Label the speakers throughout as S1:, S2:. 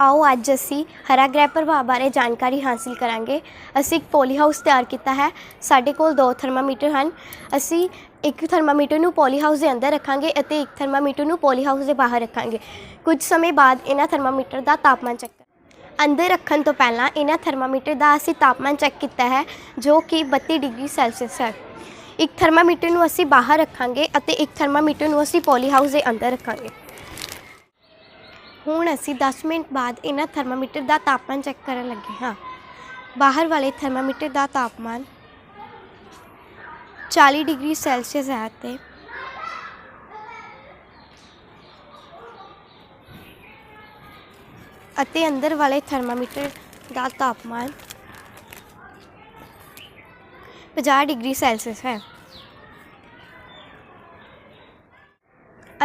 S1: ਆਓ ਅੱਜ ਅਸੀਂ ਹਰਾ ਗ੍ਰਹਿ ਪ੍ਰਭਾਵ ਬਾਰੇ ਜਾਣਕਾਰੀ ਹਾਸਲ ਕਰਾਂਗੇ। ਅਸੀਂ ਇੱਕ ਪੋਲੀ ਹਾਊਸ ਤਿਆਰ ਕੀਤਾ ਹੈ। ਸਾਡੇ ਕੋਲ ਦੋ ਥਰਮਾਮੀਟਰ ਹਨ। ਅਸੀਂ ਇੱਕ ਥਰਮਾਮੀਟਰ ਨੂੰ ਪੋਲੀ ਹਾਊਸ ਦੇ ਅੰਦਰ ਰੱਖਾਂਗੇ ਅਤੇ ਇੱਕ ਥਰਮਾਮੀਟਰ ਨੂੰ ਪੋਲੀ ਹਾਊਸ ਦੇ ਬਾਹਰ ਰੱਖਾਂਗੇ। ਕੁਝ ਸਮੇਂ ਬਾਅਦ ਇਹਨਾਂ ਥਰਮਾਮੀਟਰ ਦਾ ਤਾਪਮਾਨ ਚੈੱਕ ਅੰਦਰ ਰੱਖਣ ਤੋਂ ਪਹਿਲਾਂ ਇਹਨਾਂ ਥਰਮਾਮੀਟਰ ਦਾ ਅਸੀਂ ਤਾਪਮਾਨ ਚੈੱਕ ਕੀਤਾ ਹੈ, ਜੋ ਕਿ 32 ਡਿਗਰੀ ਸੈਲਸੀਅਸ ਹੈ। ਇੱਕ ਥਰਮਾਮੀਟਰ ਨੂੰ ਅਸੀਂ ਬਾਹਰ ਰੱਖਾਂਗੇ ਅਤੇ ਇੱਕ ਥਰਮਾਮੀਟਰ ਨੂੰ ਅਸੀਂ ਪੋਲੀ ਹਾਊਸ ਦੇ ਅੰਦਰ ਰੱਖਾਂਗੇ। ਹੁਣ ਅਸੀਂ 10 ਮਿੰਟ ਬਾਅਦ ਇਹਨਾਂ ਥਰਮਾਮੀਟਰ ਦਾ ਤਾਪਮਾਨ ਚੈੱਕ ਕਰਨ ਲੱਗੇ ਹਾਂ। ਬਾਹਰ ਵਾਲੇ ਥਰਮਾਮੀਟਰ ਦਾ ਤਾਪਮਾਨ 40 ਡਿਗਰੀ ਸੈਲਸੀਅਸ ਹੈ ਤੇ ਅਤੇ ਅੰਦਰ ਵਾਲੇ ਥਰਮਾਮੀਟਰ ਦਾ ਤਾਪਮਾਨ 50 ਡਿਗਰੀ ਸੈਲਸੀਅਸ ਹੈ।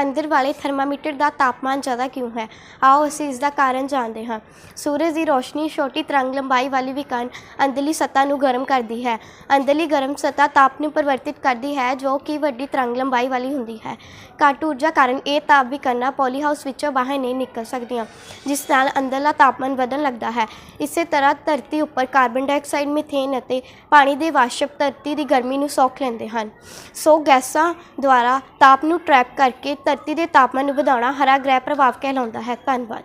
S1: ਅੰਦਰ ਵਾਲੇ ਥਰਮਾਮੀਟਰ ਦਾ ਤਾਪਮਾਨ ਜ਼ਿਆਦਾ ਕਿਉਂ ਹੈ? ਆਓ ਅਸੀਂ ਇਸ ਦਾ ਕਾਰਨ ਜਾਣਦੇ ਹਾਂ। ਸੂਰਜ ਦੀ ਰੋਸ਼ਨੀ ਛੋਟੀ ਤਰੰਗ ਲੰਬਾਈ ਵਾਲੀ ਵਿਕਰਨ ਅੰਦਰਲੀ ਸਤ੍ਹਾ ਨੂੰ ਗਰਮ ਕਰਦੀ ਹੈ। ਅੰਦਰਲੀ ਗਰਮ ਸਤ੍ਹਾ ਤਾਪ ਨੂੰ ਪਰਿਵਰਤਿਤ ਕਰਦੀ ਹੈ, ਜੋ ਕਿ ਵੱਡੀ ਤਰੰਗ ਲੰਬਾਈ ਵਾਲੀ ਹੁੰਦੀ ਹੈ। ਘੱਟ ਊਰਜਾ ਕਾਰਨ ਇਹ ਤਾਪ ਵਿਕਰਨਾਂ ਪੋਲੀ ਹਾਊਸ ਵਿੱਚੋਂ ਬਾਹਰ ਨਹੀਂ ਨਿਕਲ ਸਕਦੀਆਂ, ਜਿਸ ਨਾਲ ਅੰਦਰਲਾ ਤਾਪਮਾਨ ਵਧਣ ਲੱਗਦਾ ਹੈ। ਇਸੇ ਤਰ੍ਹਾਂ ਧਰਤੀ ਉੱਪਰ ਕਾਰਬਨ ਡਾਈਆਕਸਾਈਡ, ਮੀਥੇਨ ਅਤੇ ਪਾਣੀ ਦੇ ਵਾਸ਼ਪ ਧਰਤੀ ਦੀ ਗਰਮੀ ਨੂੰ ਸੌਖ ਲੈਂਦੇ ਹਨ। ਸੋ ਗੈਸਾਂ ਦੁਆਰਾ ਤਾਪ ਨੂੰ ਟਰੈਪ ਕਰਕੇ ਧਰਤੀ ਦੇ ਤਾਪਮਾਨ ਨੂੰ ਵਧਾਉਣਾ ਹਰਾ ਗ੍ਰਹਿ ਪ੍ਰਭਾਵ ਕਹਿਲਾਉਂਦਾ ਹੈ। ਧੰਨਵਾਦ।